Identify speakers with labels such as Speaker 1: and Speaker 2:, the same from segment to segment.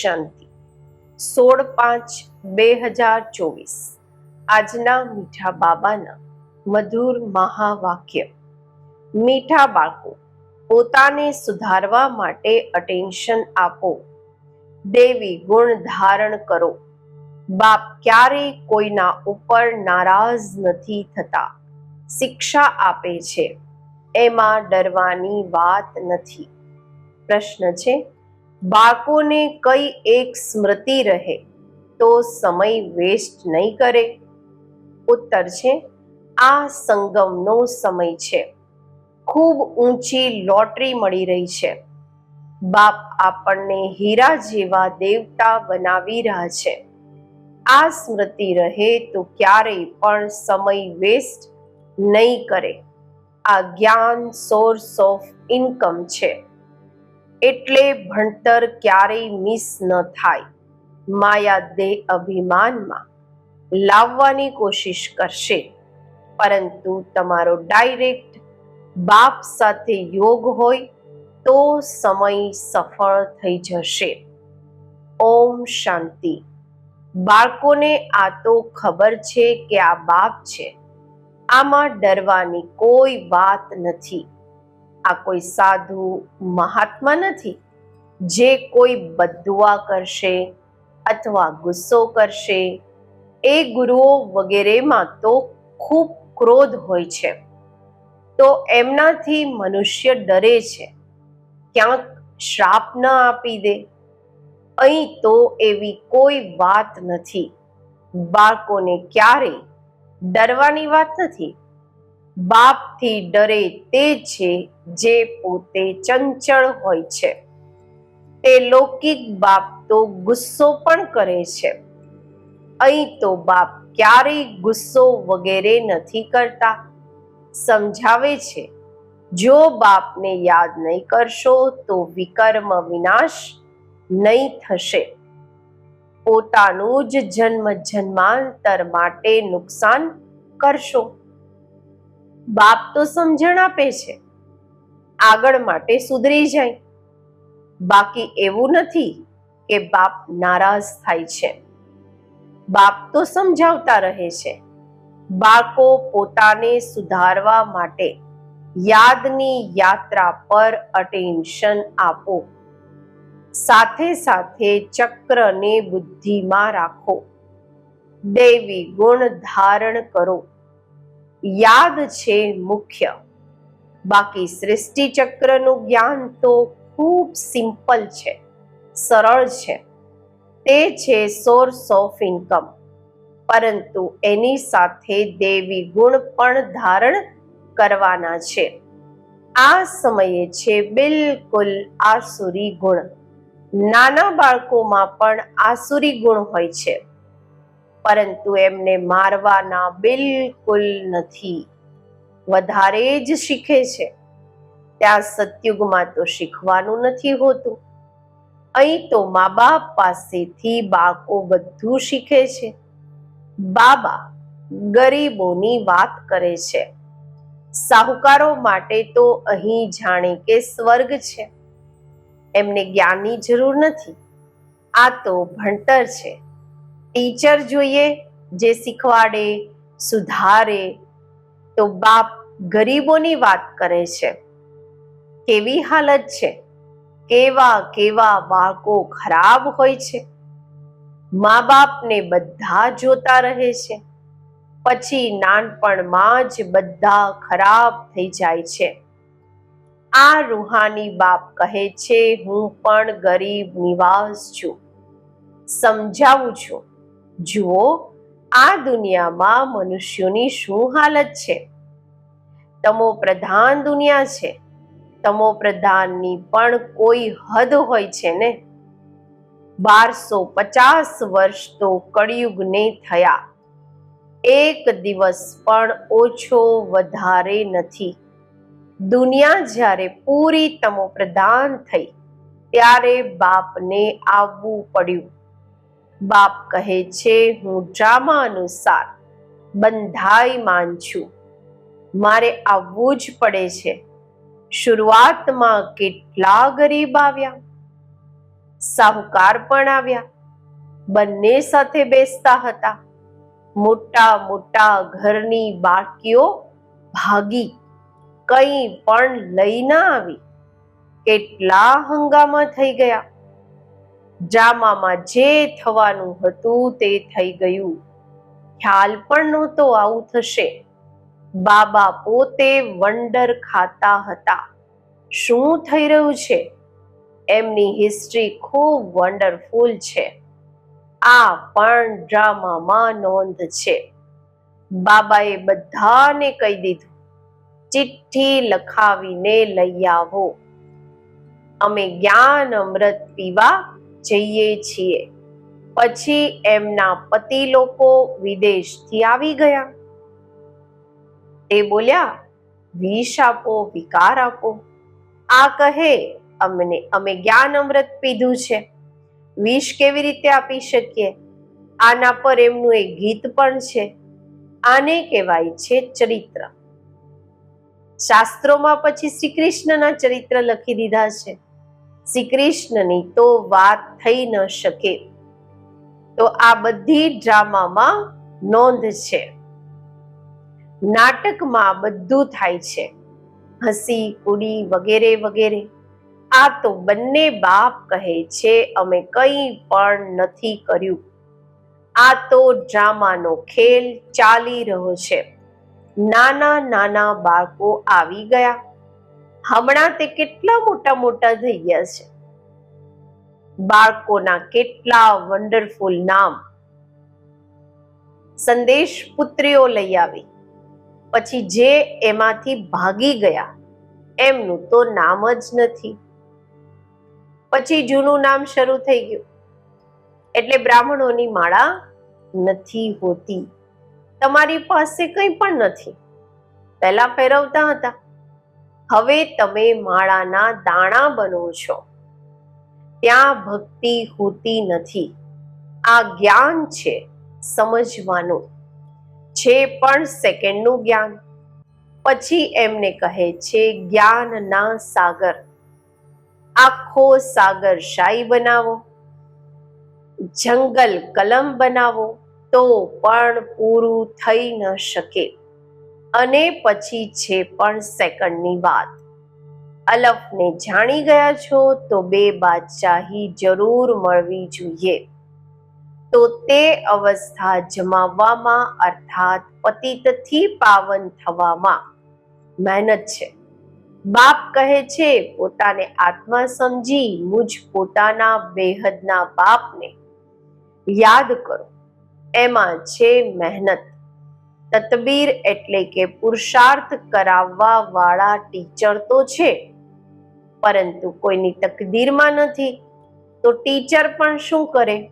Speaker 1: શાંતિ. સોળ પાંચ બે હજાર ચોવીસ. આજના મીઠા બાબાના મધુર મહાવાક્ય. મીઠા બાળકો, પોતાને સુધારવા માટે અટેન્શન આપો. દેવી ગુણ ધારણ કરો. બાપ ક્યારેય કોઈના ઉપર નારાજ નથી થતા. શિક્ષા આપે છે. એમાં ડરવાની વાત નથી. પ્રશ્ન છે બાળકોને કઈ એક સ્મૃતિ રહે તો સમય વેસ્ટ નહીં કરે. ઉત્તર છે, આ સંગમનો સમય છે. ખૂબ ઊંચી લોટરી મળી રહી છે. બાપ આપણને હીરા જેવા દેવતા બનાવી રહ્યા છે. આ સ્મૃતિ રહે તો ક્યારેય પણ સમય વેસ્ટ નહીં કરે. આ જ્ઞાન સોર્સ ઓફ ઇન્કમ છે. એટલે ભણતર ક્યારેય મિસ ન થાય. માયા દેહ અભિમાનમાં લાવવાની કોશિશ કરશે. પરંતુ તમારો ડાયરેક્ટ બાપ સાથે યોગ હોય તો સમય સફળ થઈ જશે. ઓમ શાંતિ. બાળકોને આ તો ખબર છે કે આ બાપ છે. આમાં ડરવાની કોઈ વાત નથી. આ કોઈ સાધુ મહાત્મા નથી. જે કોઈ બદુઆ કરશે અથવા ગુસ્સો કરશે, એ ગુરુઓ વગેરેમાં તો ખૂબ ક્રોધ હોય છે. તો એમનાથી મનુષ્ય ડરે છે. ક્યાંક શ્રાપ ન આપી દે. અહીં તો એવી કોઈ વાત નથી. બાળકોને ક્યારેય ડરવાની વાત નથી. બાપથી ડરે તે છે જે પોતે ચંચળ હોય છે. તે લૌકિક બાપ તો ગુસ્સો પણ કરે છે. અહીં તો બાપ ક્યારેય ગુસ્સો વગેરે નથી કરતા. સમજાવે છે, જો બાપને યાદ નહીં કરશો તો વિકર્મ વિનાશ નહીં થશે. પોતાનું જ જન્મ જન્માંતર માટે નુકસાન કરશો. બાપ તો સમજણ આપે છે. આગળ માટે સુધરી જાય. બાકી એવું નથી કે બાપ નારાજ થાય છે. બાપ તો સમજાવતા રહે છે. બાળકો પોતાને સુધારવા માટે યાદની યાત્રા પર અટેન્શન આપો. સાથે સાથે ચક્રને બુદ્ધિમાં રાખો. દેવી ગુણ ધારણ કરો. યાદ છે મુખ્ય. બાકી સૃષ્ટિ ચક્રનું જ્ઞાન તો ખૂબ સિમ્પલ છે, સરળ છે. તે છે સોર્સ ઓફ ઇન્કમ પરંતુ એની સાથે દેવી ગુણ પણ ધારણ કરવાના છે. આ સમયે છે બિલકુલ આસુરી ગુણ. નાના બાળકોમાં પણ આસુરી ગુણ હોય છે. પરંતુ એમને મારવાના બિલકુલ નથી. વધારે જ શીખે છે. ત્યાં સતયુગમાં તો શીખવાનું નથી હોતું. અહીં તો મા બાપ પાસેથી બાળકો બધું શીખે છે. બાબા ગરીબોની વાત કરે છે. સાહુકારો માટે તો અહીં જાણે કે સ્વર્ગ છે. એમને જ્ઞાનની જરૂર નથી. આ તો ભણતર છે. ટીચર જોઈએ, જે શીખવાડે, સુધારે, તો બાપ ગરીબોની વાત કરે છે. કેવી હાલત છે? કેવા કેવા બાળકો ખરાબ હોય છે? મા બાપને બધા જોતા રહે છે. પછી નાનપણમાં જ બધા ખરાબ થઈ જાય છે. આ રૂહાની બાપ કહે છે, હું પણ ગરીબ નિવાસ છું. સમજાવું છું. જુઓ, આ દુનિયામાં મનુષ્યોની શું હાલત છે? તમો પ્રધાન દુનિયા છે. તમો પ્રધાનની પણ કોઈ હદ હોય છે ને? બારસો પચાસ વર્ષ તો કળિયુગને થયા. એક દિવસ પણ ઓછો વધારે નથી. દુનિયા જ્યારે પૂરી તમો પ્રધાન થઈ, ત્યારે બાપને આવવું પડ્યું. બાપ કહે છે, હું ડ્રામા અનુસાર બંધાઈ માન છું. મારે આવવું જ પડે છે. શરૂઆતમાં કેટલા ગરીબ આવ્યા. સાહુકાર પણ આવ્યા. બંને સાથે બેસતા હતા. મોટા મોટા ઘરની બાળકીઓ ભાગી કંઈ પણ લઈ ના આવી. કેટલા હંગામા થઈ ગયા. ડ્રામામાં જે થવાનું હતું તે થઈ ગયું. ખ્યાલ પણ નહોતો આવું થશે. બાબા પોતે વંડર ખાતા હતા. શું થઈ રહ્યું છે? એમની હિસ્ટ્રી ખૂબ વન્ડરફુલ છે. આ પણ ડ્રામામાં નોંધ છે. બાબાએ બધાને કહી દીધું, ચિઠ્ઠી લખાવીને લઈ આવો. અમે જ્ઞાન અમૃત પીવા જઈએ છીએ. પછી એમના પતિ લોકો વિદેશથી આવી ગયા. તે બોલ્યા, વિષ આપો, વિકાર આપો. આ કહે, અમને, અમે જ્ઞાન અમૃત પીધું છે. વિષ કેવી રીતે આપી શકીએ? આના પર એમનું એક ગીત પણ છે. આને કહેવાય છે ચરિત્ર. શાસ્ત્રોમાં પછી શ્રી કૃષ્ણના ચરિત્ર લખી દીધા છે. શ્રી કૃષ્ણની તો વાત થઈ ન શકે. તો આ બધી ડ્રામામાં નોંધ છે. નાટકમાં બધું થાય છે. હસી કુડી વગેરે વગેરે. આ તો બંને બાપ કહે છે, અમે કંઈ પણ નથી કર્યું. આ તો ડ્રામાનો ખેલ ચાલી રહ્યો છે. નાના નાના બાળકો આવી ગયા. હમણાં તે કેટલા મોટા મોટા થઈ ગયા છે? બાળકોના કેટલા વન્ડરફુલ નામ? સંદેશ પુત્રીઓ લઈ આવી. પછી જે એમાંથી ભાગી ગયા, એમનું તો નામ જ નથી. પછી જૂનું નામ શરૂ થઈ ગયું. એટલે બ્રાહ્મણોની માળા નથી હોતી. તમારી પાસે કંઈ પણ નથી. પહેલા ફેરવતા હતા. હવે તમે માળાના દાણા બનો છો. ત્યાં ભક્તિ હોતી નથી. આ જ્ઞાન છે સમજવાનું. છે પણ સેકન્ડનું જ્ઞાન. પછી એમને કહે છે જ્ઞાનના સાગર. આખો સાગર શાહી બનાવો. જંગલ કલમ બનાવો તો પણ પૂરું થઈ ન શકે. અને પછી છે પણ સેકન્ડની વાત. અલફને જાણી ગયા છો તો બે બાદશાહી જરૂર મળવી જોઈએ. તો તે અવસ્થા જમાવવામાં અર્થાત પતિતથી પાવન થવામાં મહેનત છે. બાપ કહે છે, પોતાને આત્મા સમજી મુજ પોતાના બેહદના બાપને યાદ કરો. એમાં છે મહેનત. તતબીર એટલે કે પુરુષાર્થ કરાવવા વાળા ટીચર તો છે. પરંતુ કોઈની તકદીરમાં નથી, તો ટીચર પણ શું કરે?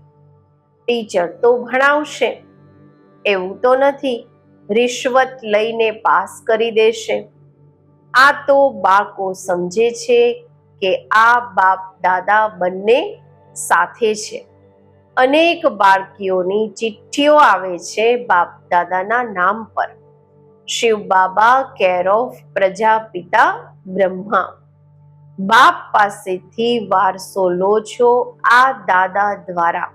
Speaker 1: ટીચર તો ભણાવશે. એવું તો નથી, રિશ્વત લઈને પાસ કરી દેશે. આ તો બાકો સમજે છે કે આ બાપ દાદા બંને સાથે છે. અનેક બાળકીઓની ચિઠ્ઠીઓ આવે છે બાપ દાદાના નામ પર. Shiv Baba care of Prajapita, Brahma. બાપ પાસેથી વારસો લો છો આ દાદા દ્વારા.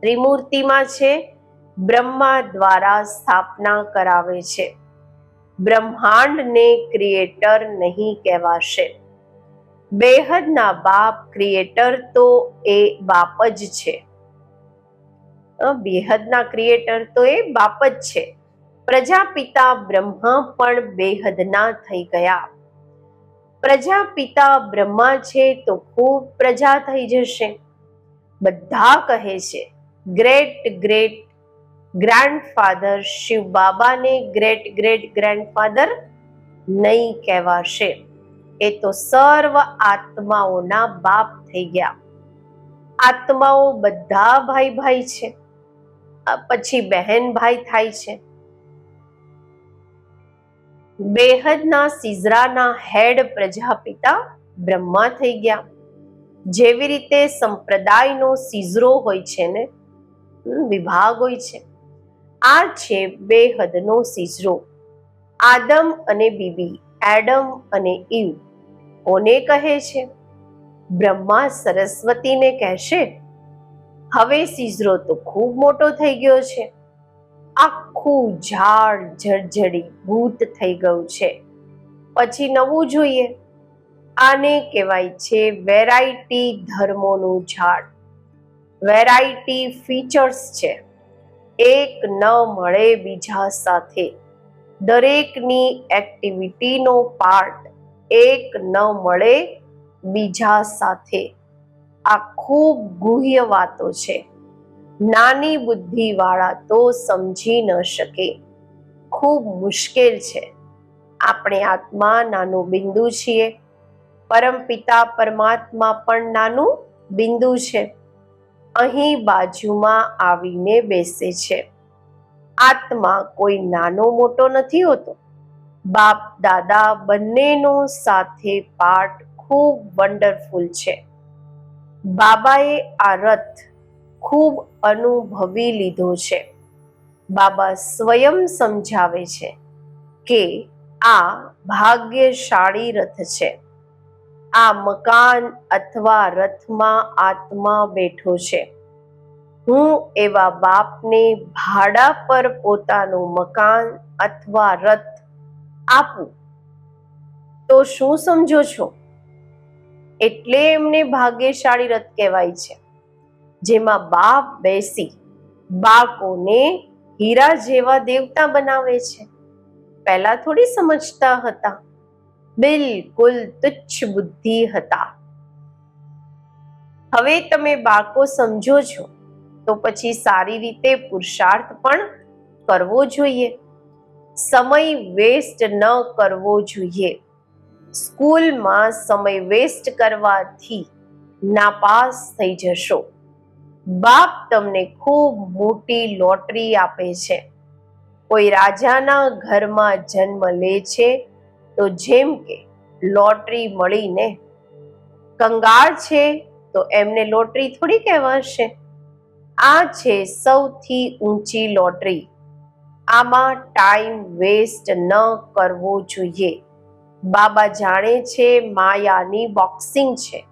Speaker 1: ત્રિમૂર્તિમાં છે, બ્રહ્મા દ્વારા સ્થાપના કરાવે છે. બ્રહ્માંડને ક્રિએટર નહીં કહેવાશે. બેહદના બાપ ક્રિએટર તો એ બાપ જ છે. બેહદના ક્રિએટર તો એ બાપ જ છે. પ્રજાપિતા બ્રહ્મા પણ બેહદના થઈ ગયા. પ્રજાપિતા બ્રહ્મા છે તો ખૂબ પ્રજા થઈ જશે. બધા કહે છે ગ્રેટ ગ્રેટ ગ્રાન્ડફાધર શિવ બાબાને ગ્રેટ ગ્રેટ ગ્રેન્ડફાધર નહીં કહેવાશે. એ તો સર્વ આત્માઓના બાપ થઈ ગયા. આત્માઓ બધા ભાઈ ભાઈ છે પછી બહેન ભાઈ થાય છે. બેહદના સિઝરાના હેડ પ્રજાપિતા બ્રહ્મા થઈ ગયા. જેવી રીતે સંપ્રદાયનો સિઝરો હોય છે ને વિભાગ હોય છે. આ છે બેહદનો સિઝરો. આદમ અને બીબી, એડમ અને ઈવ. કોને કહે છે? બ્રહ્મા સરસ્વતીને કહેશે, હવે સીઝરો તો ખૂબ મોટો થઈ ગયો છે. આખું ઝાડ જળજડી ભૂત થઈ ગયું છે. પછી નવું જોઈએ. આને કહેવાય છે વેરાયટી ધર્મોનું ઝાડ. વેરાયટી ફીચર્સ છે. એક ન મળે બીજા સાથે. દરેકની એક્ટિવિટીનો પાર્ટ એક ન મળે બીજા સાથે. આ ખૂબ ગુહ્ય વાતો છે. નાની બુદ્ધિવાળા તો સમજી ન શકે. ખૂબ મુશ્કેલ છે. આપણે આત્મા નાનું બિંદુ છીએ. પરમપિતા પરમાત્મા પણ નાનું બિંદુ છે. અહીં બાજુમાં આવીને બેસે છે. આત્મા કોઈ નાનો મોટો નથી હોતો. બાપ, દાદા બંનેનો સાથે પાઠ ખૂબ વન્ડરફુલ છે. બાબાએ આ રથ ખૂબ અનુભવી લીધો છે. બાબા સ્વયં સમજાવે છે કે આ ભાગ્યશાળી રથ છે. આ મકાન અથવા રથમાં આત્મા બેઠો છે. હું એવા બાપને ભાડા પર પોતાનું મકાન અથવા રથ આપું. તો શું સમજો છો? એટલે એમને ભાગ્યશાળી રથ કહેવાય છે. જેમાં બાપ બેસી બાળકોને હીરા જેવા દેવતા બનાવે છે. પહેલા થોડી સમજતા હતા. બિલકુલ તુચ્છ બુદ્ધિ હતા. હવે તમે બાળકો સમજો છો, તો પછી સારી રીતે પુરુષાર્થ પણ કરવો જોઈએ. સમય વેસ્ટ ન કરવો જોઈએ. સ્કૂલમાં સમય વેસ્ટ કરવાથી નાપાસ થઈ જશો. બાપ તમને ખૂબ મોટી લોટરી આપે છે. કોઈ રાજાના ઘરમાં જન્મ લે છે તો જેમ કે લોટરી મળીને કંગાળ છે તો એમને લોટરી થોડી કહેવાશે. આ છે સૌથી ઊંચી લોટરી. આમાં ટાઈમ વેસ્ટ ન કરવો જોઈએ. બાબા જાણે છે માયાની બોક્સિંગ છે.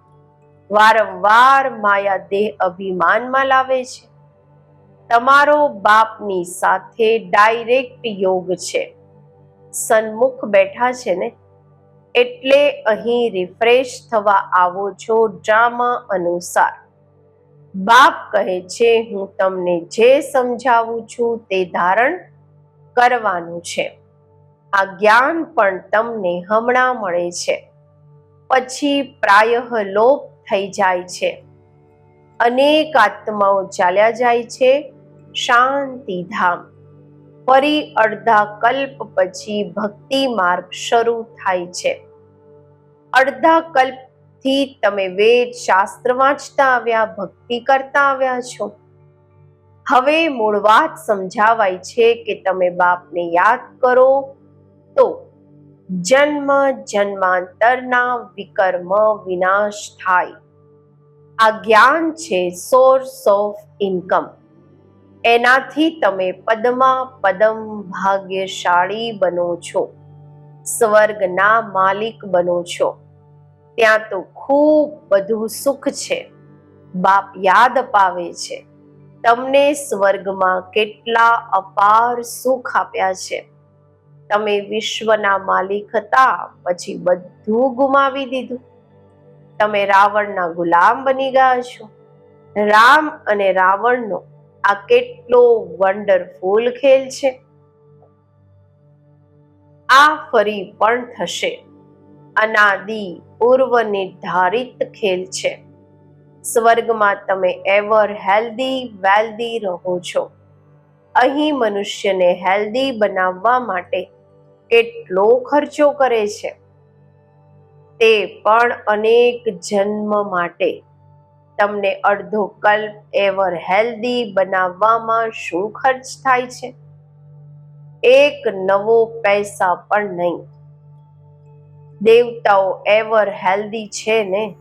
Speaker 1: વારંવાર માયા દેહ અભિમાનમાં લાવે છે. તમારો બાપની સાથે ડાયરેક્ટ યોગ છે. સન્મુખ બેઠા છે ને, એટલે અહીં રિફ્રેશ થવા આવો છો ડ્રામા અનુસાર. બાપ કહે છે, હું તમને જે સમજાવું છું તે ધારણ કરવાનું છે. આ જ્ઞાન પણ તમને હમણાં મળે છે. પછી પ્રાયઃ લોપ થઈ જાય છે. અનેક આત્માઓ ચાલ્યા જાય છે. શાંતિ ધામ ફરી અડધા કલ્પ પછી ભક્તિ માર્ગ શરૂ થાય છે. અડધા કલ્પથી તમે વેદ શાસ્ત્ર વાંચતા આવ્યા, ભક્તિ કરતા આવ્યા છો. હવે મૂળ વાત સમજાવાય છે કે તમે બાપને યાદ કરો તો જન્મ જન્માંતરના વિકર્મ વિનાશ થાય. આ જ્ઞાન છે સોર્સ ઓફ ઇન્કમ એનાથી તમે પદમાં પદમ ભાગ્યશાળી બનો છો. સ્વર્ગના માલિક બનો છો. ત્યાં તો ખૂબ બધું સુખ છે. બાપ યાદ અપાવે છે. તમને સ્વર્ગમાં કેટલા અપાર સુખ આપ્યા છે. તમે વિશ્વના માલિક હતા, પછી બધું ગુમાવી દીધું. તમે રાવણના ગુલામ બની ગયા છો. રામ અને રાવણનો આ કેટલો વન્ડરફુલ ખેલ છે. આ ફરી પણ થશે. અનાદિ પૂર્વ નિર્ધારિત ખેલ છે. સ્વર્ગમાં તમે એવર હેલ્ધી વેલ્ધી રહો છો. અહીં મનુષ્યને હેલ્ધી બનાવવા માટે કેટલો ખર્ચો કરે છે. તે પણ અનેક જન્મ માટે. તમને અડધો કલ્પ એવર હેલ્ધી બનાવવામાં શું ખર્ચ થાય છે? એક નવો પૈસા પણ નહીં. દેવતાઓ એવર હેલ્ધી છે ને?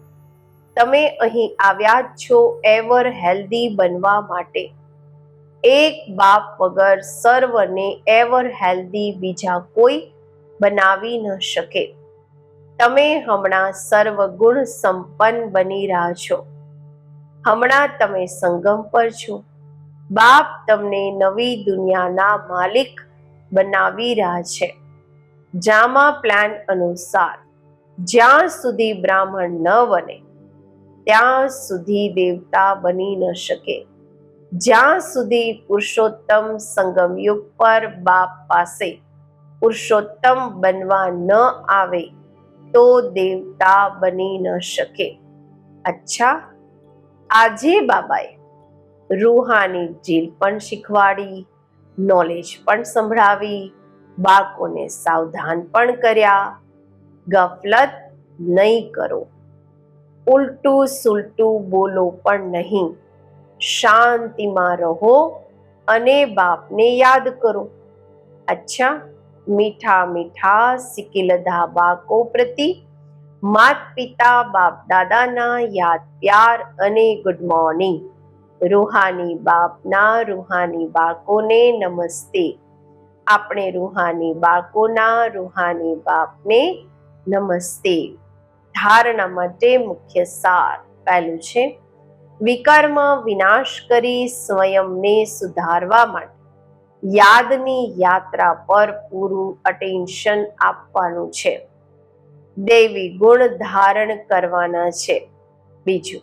Speaker 1: તમે અહીં આવ્યા છો એવર હેલ્ધી બનવા માટે. એક બાપ વગર સર્વને એવર હેલ્ધી બીજા કોઈ બનાવી ન શકે. તમે હમણાં સર્વગુણ સંપન્ન બની રહ્યા છો. હમણાં તમે સંગમ પર છો. બાપ તમને નવી દુનિયાના માલિક બનાવી રહ્યા છે. જામા પ્લાન અનુસાર જ્યાં સુધી બ્રાહ્મણ ન બને ત્યાં સુધી દેવતા બની ન શકે. જ્યાં સુધી પુરુષોત્તમ સંગમયુગ પર બાપ પાસે પુરુષોત્તમ બનવા ન આવે, તો દેવતા બની ન શકે. અચ્છા, આજે બાબાએ રૂહાની જીલ પણ શીખવાડી નોલેજ પણ સંભળાવી, બાળકોને સાવધાન પણ કર્યા. ગફલત નહીં કરો. ઉલટું સુલટું બોલો પણ નહીં. શાંતિમાં રહો અને બાપને યાદ કરો. અચ્છા, મીઠા મીઠા સિકિલધા બાળકો પ્રતિ માત પિતા બાપ દાદાના યાદ પ્યાર અને ગુડ મોર્નિંગ રૂહાની બાપના રૂહાની બાળકોને નમસ્તે. આપણે રૂહાની બાળકોના રૂહાની બાપને નમસ્તે. ધારણા માટે મુખ્ય સાર પહેલું છે, વિકર્મ વિનાશ કરી સ્વયંને સુધારવા માટે. યાદની યાત્રા પર પૂરું અટેન્શન આપવાનું છે. દેવી ગુણ ધારણ કરવાના છે. બીજું,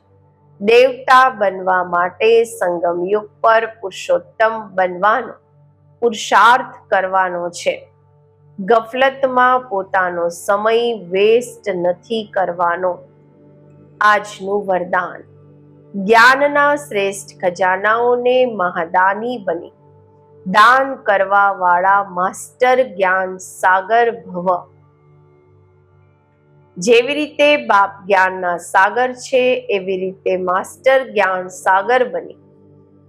Speaker 1: દેવતા બનવા માટે સંગમયુગ પર પુરુષોત્તમ બનવાનો પુરુષાર્થ કરવાનો છે. ગફલતમાં પોતાનો સમય વેસ્ટ નથી કરવાનો. આજનું વરદાન. જ્ઞાનના શ્રેષ્ઠ ખજાનાઓને મહાદાની બની. દાન કરવા વાળા માસ્ટર જ્ઞાન સાગર ભવ. જેવી રીતે બાપ જ્ઞાનના સાગર છે, એવી રીતે માસ્ટર જ્ઞાન સાગર બની.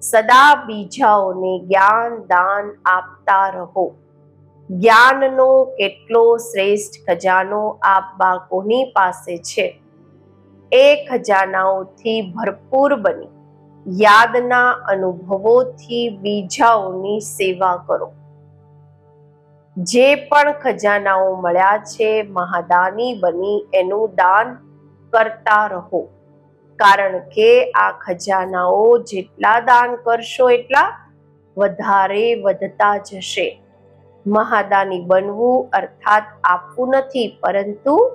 Speaker 1: સદા બીજાઓને જ્ઞાન દાન આપતા રહો. જ્ઞાનનો કેટલો શ્રેષ્ઠ ખજાનો આપ બાળકોની પાસે છે. એ ખજાનાઓથી ભરપૂર બની. યાદના અનુભવોથી બીજાઓની સેવા કરો. જે પણ ખજાનાઓ મળ્યા છે, મહાદાની બની એનું દાન કરતા રહો. કારણ કે આ ખજાનાઓ જેટલા દાન કરશો એટલા વધારે વધતા જશે. મહાદાની બનવું અર્થાત આપવું નથી, પરંતુ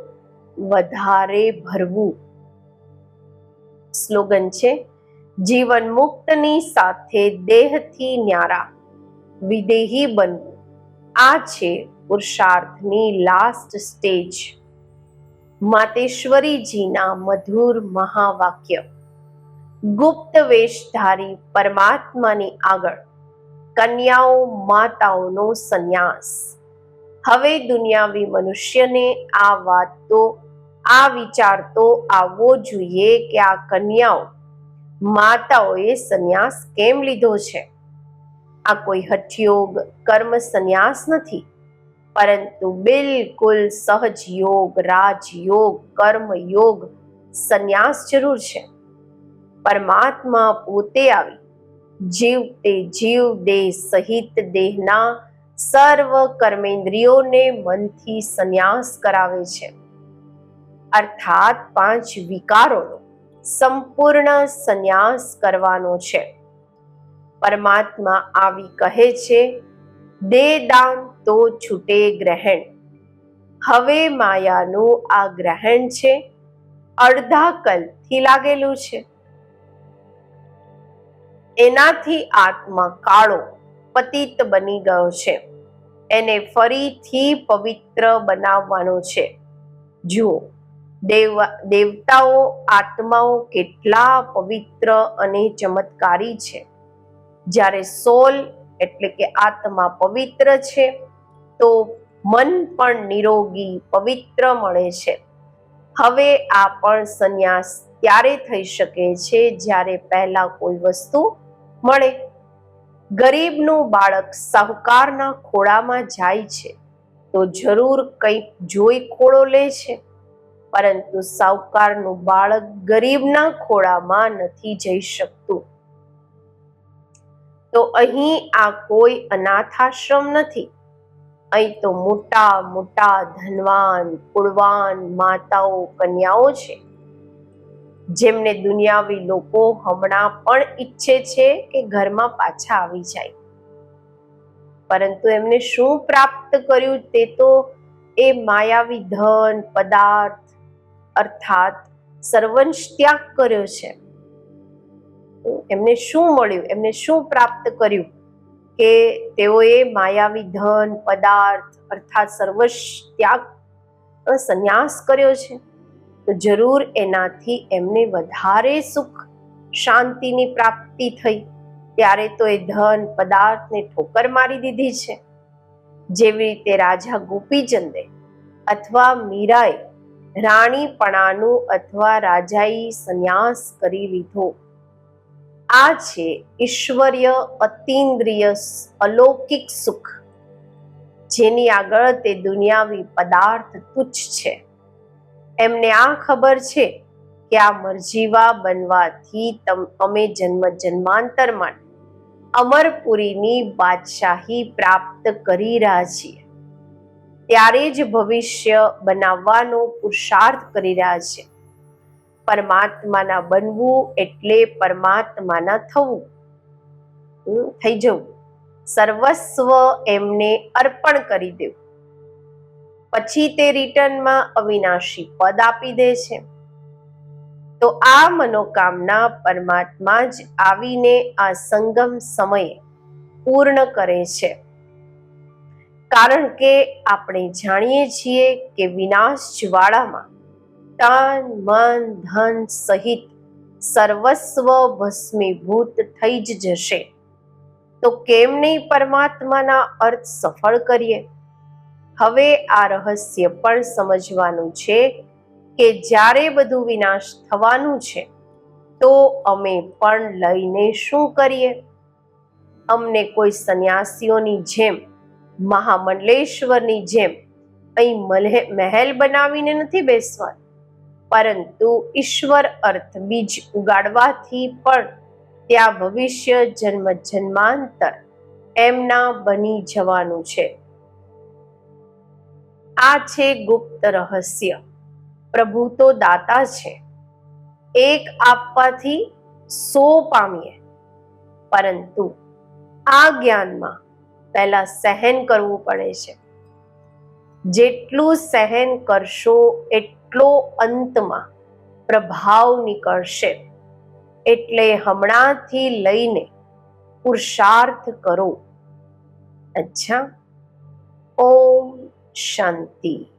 Speaker 1: વધારે ભરવું. સ્લોગન છે, જીવન મુક્તની સાથે દેહથી ન્યારા, વિદેહી બનવું. આ છે પુરુષાર્થની લાસ્ટ સ્ટેજ માતેશ્વરીજીના મધુર મહાવાક્ય. ગુપ્ત વેશધારી પરમાત્માની આગળ. કન્યાઓ માતાઓનો સંન્યાસ. હવે દુનિયાવી મનુષ્યને આ વાત તો, આ વિચાર તો આવવો જોઈએ કે આ કન્યાઓ માતાઓએ સંન્યાસ કેમ લીધો છે? આ કોઈ હઠયોગ, કર્મ સંન્યાસ નથી, પરંતુ બિલકુલ સહજ યોગ, રાજયોગ કર્મ યોગ સંન્યાસ જરૂર છે. પરમાત્મા પોતે આવી જીવ તે જીવ દેહ સહિત દેહના સર્વ કર્મેન્દ્રિયોને મનથી સંન્યાસ કરાવે છે. અર્થાત પાંચ વિકારોનો સંપૂર્ણ સંન્યાસ કરવાનો છે. પરમાત્મા આવી કહે છે, દે દાન તો છૂટે ગ્રહણ. હવે માયાનું આ ગ્રહણ છે, અડધા કલથી લાગેલું છે. એનાથી આત્મા કાળો પતિત બની ગયો છે. એને ફરીથી પવિત્ર બનાવવાનો છે. જુઓ, દેવ, દેવતાઓ, આત્માઓ કેટલા પવિત્ર અને ચમત્કારી છે. જ્યારે સોલ એટલે કે આત્મા પવિત્ર છે, તો મન પણ નિરોગી પવિત્ર મળે છે. હવે આ પણ સંન્યાસ ત્યારે થઈ શકે છે જ્યારે પહેલા કોઈ વસ્તુ મળે. ગરીબનું બાળક સાહુકારના ખોળામાં જાય છે તો જરૂર કંઈક જોઈ ખોળો લે છે. પરંતુ સાહુકારનું બાળક ગરીબના ખોળામાં નથી જઈ શકતું. તો અહીં આ કોઈ અનાથાશ્રમ નથી. અહીં તો મોટા મોટા ધનવાન, કુળવાન માતાઓ, કન્યાઓ છે. જેમને દુનિયાવી લોકો હમણાં પણ ઈચ્છે છે કે ઘરમાં પાછા આવી જાય. પરંતુ એમને શું પ્રાપ્ત કર્યું તે તો એ માયાવી ધન, પદાર્થ, અર્થાત સર્વંશ ત્યાગ કર્યો છે. એમને શું મળ્યું? એમને શું પ્રાપ્ત કર્યું કે તેઓએ માયાવી ધન, પદાર્થ, અર્થાત સર્વસ્વ ત્યાગ સંન્યાસ કર્યો છે? તો જરૂર એનાથી એમને વધારે સુખ શાંતિની પ્રાપ્તિ થઈ. ત્યારે તો એ ધન પદાર્થને ઠોકર મારી દીધી છે. જેવી રીતે રાજા ગોપીચંદે અથવા મીરાએ રાણીપણાનું અથવા રાજાઈ સંન્યાસ કરી લીધો. આ છે ઈશ્વર્ય અતિન્દ્રિય અલૌકિક સુખ. જેની આગળ તે દુનિયાવી પદાર્થ તુચ્છ છે. એમને આ ખબર છે કે આ મરજીવા બનવાથી અમે જન્મ જન્માંતર માટે અમરપુરીની બાદશાહી પ્રાપ્ત કરી રહ્યા છીએ. ત્યારે જ ભવિષ્ય બનાવવાનો પુરુષાર્થ કરી રહ્યા છે. પરમાત્માના બનવું એટલે પરમાત્માના થવું. થઈ જવું. સર્વસ્વ એમને અર્પણ કરી દેવું. પછી તે રિટર્નમાં અવિનાશી પદ આપી દે છે. તો આ મનોકામના પરમાત્મા જ આવીને આ સંગમ સમયે પૂર્ણ કરે છે. કારણ કે આપણે જાણીએ છીએ કે વિનાશ જ્વાળામાં તન, મન, ધન સહિત સર્વસ્વ ભસ્મીભૂત થઈ જ જશે. તો કેમ નહીં પરમાત્માના અર્થ સફળ કરીએ? હવે આ રહસ્ય પણ સમજવાનું છે કે જ્યારે બધું વિનાશ થવાનું છે, તો અમે પણ લઈને શું કરીએ? અમને કોઈ સંન્યાસીઓની જેમ, મહામંડલેશ્વરની જેમ અહીં મહેલ બનાવીને નથી બેસવા. પરંતુ ઈશ્વર અર્થ બીજ ઉગાડવાથી પણ ત્યાં ભવિષ્ય જન્મ જન્માંતર એમના બની જવાનું છે. આ છે ગુપ્ત રહસ્ય. પ્રભુ તો દાતા છે. એક આપવાથી સો પામીએ. પરંતુ આ જ્ઞાનમાં પહેલા સહન કરવું પડે છે. જેટલું સહન કરશો એટલો અંતમાં પ્રભાવ નીકળશે. એટલે હમણાંથી લઈને પુરુષાર્થ કરો. અચ્છા. ઓમ શાંતિ.